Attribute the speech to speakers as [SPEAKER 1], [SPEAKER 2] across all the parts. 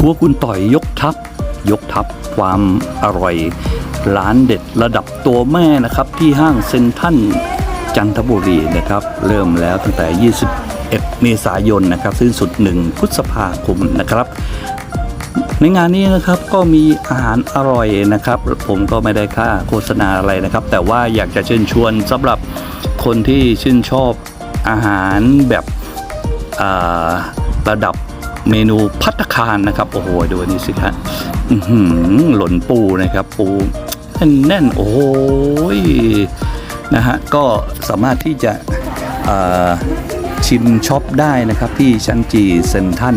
[SPEAKER 1] ครัวคุณต่อยยกทัพยกทัพความอร่อย ร้านเด็ดระดับตัวแม่นะครับ ที่ห้างเซ็นทรัลจันทบุรีนะครับ เริ่มแล้วตั้งแต่ 21 เมษายนนะครับสิ้นสุด 1 พฤษภาคมนะครับ ในงานนี้นะครับก็มีอาหารอร่อยนะครับ ผมก็ไม่ได้ค่าโฆษณาอะไรนะครับ แต่ว่าอยากจะเชิญชวนสำหรับคนที่ชื่นชอบอาหารแบบระดับ เมนูพัตตาคารนะครับโอ้โหดูนนี้สิครับอื้อหือหล่นปูนะครับปูแน่นโอ้โหนะฮะก็สามารถที่จะชิมช็อปได้นะครับที่ชั้นจีเซนทัน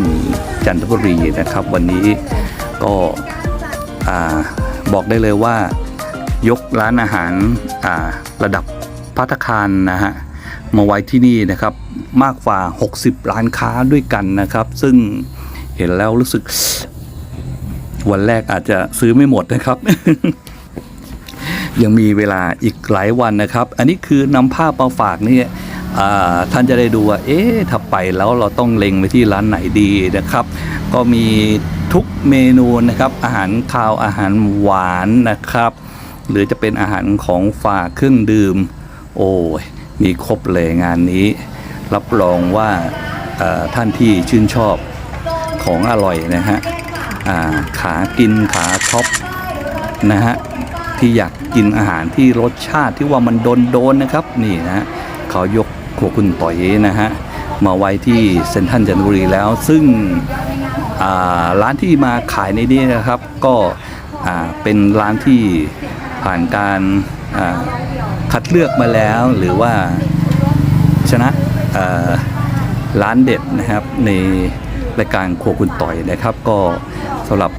[SPEAKER 1] จันทบุรีนะครับ วันนี้ก็บอกได้เลยว่ายกร้านอาหาราระดับพัตคารนะฮะ มาไว้ที่นี่นะครับมากกว่า 60 ร้านค้าด้วยกันนะครับ ซึ่งเห็นแล้วรู้สึก วันแรกอาจจะซื้อไม่หมดนะครับ ยังมีเวลาอีกหลายวันนะครับ อันนี้คือนำภาพมาฝากนี่ท่านจะได้ดูว่า เอ๊ะถ้าไปแล้วเราต้องเล็งไปที่ร้านไหนดีนะครับ ก็มีทุกเมนูนะครับ อาหารคาวอาหารหวานนะครับ หรือจะเป็นอาหารของฝากเครื่องดื่ม โอ้ย มีครบเลยงานนี้ รับรองว่าท่านที่ชื่นชอบของอร่อยนะฮะขากินขาท็อปนะฮะที่อยากกินอาหารที่รสชาติที่ว่ามันโดนโดนๆนะครับนี่นะฮะเขายกครัวคุณต่อยนะฮะมาไว้ที่เซนทรัลจันทบุรีแล้ว ซึ่งร้านที่มาขายในนี้นะครับ ก็เป็นร้านที่ผ่านการ คัดเลือกมาแล้วหรือว่าชนะร้านเด็ดนะครับในรายการครัวคุณต่อยนะครับ ก็สำหรับ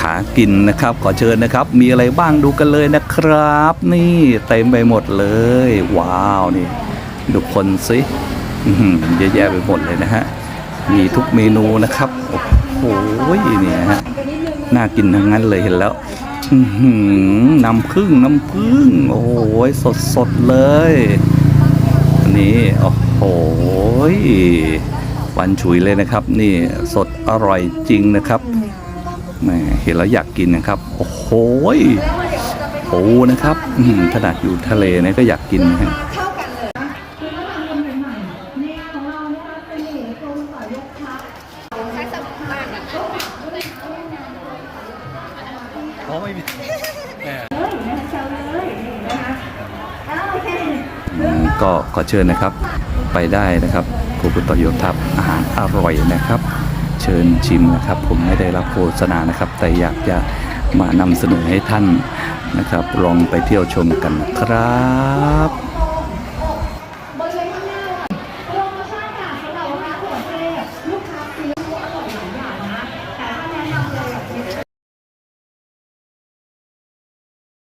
[SPEAKER 1] ขากินนะครับ ขอเชิญนะครับ มีอะไรบ้างดูกันเลยนะครับ นี่เต็มไปหมดเลย ว้าวนี่ดูคนสิเยอะแยะไปหมดเลยนะฮะมีทุกเมนูนะครับ โอ้โหเนี่ยฮะน่ากินทั้งนั้นเลยเห็นแล้ว น้ำพึ่งน้ำพึ่ง โอ้โหสดสดเลย นี่โอ้โหวันฉุยเลยนะครับ นี่สดอร่อยจริงนะครับแหมเห็นแล้วอยากกินนะครับ โอ้โหปูนะครับขนาดอยู่ทะเลเนี่ยก็อยากกินนะ ก็ขอเชิญนะครับไปได้นะครับครูกุตโยทับอาหารอร่อยนะครับ เชิญชิมนะครับ ผมไม่ได้รับโฆษณานะครับ แต่อยากจะมานำเสนอให้ท่านนะครับ ลองไปเที่ยวชมกันนะครับ